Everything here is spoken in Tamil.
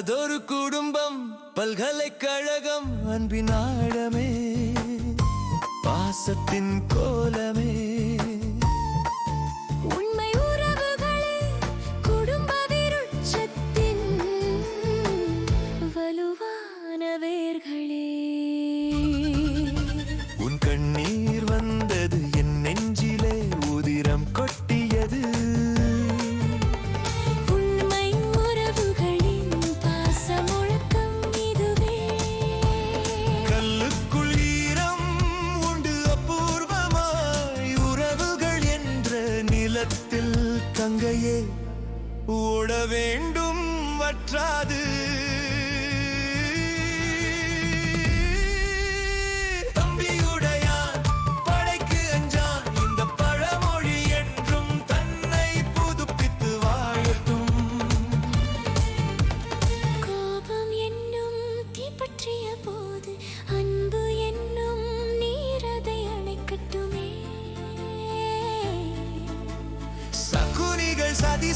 நல்லதொரு குடும்பம் பல்கலைக்கழகம் அன்பின் ஆழமே பாசத்தின் கோலமே. தங்கையே ஓட வேண்டும் வற்றாது. passado e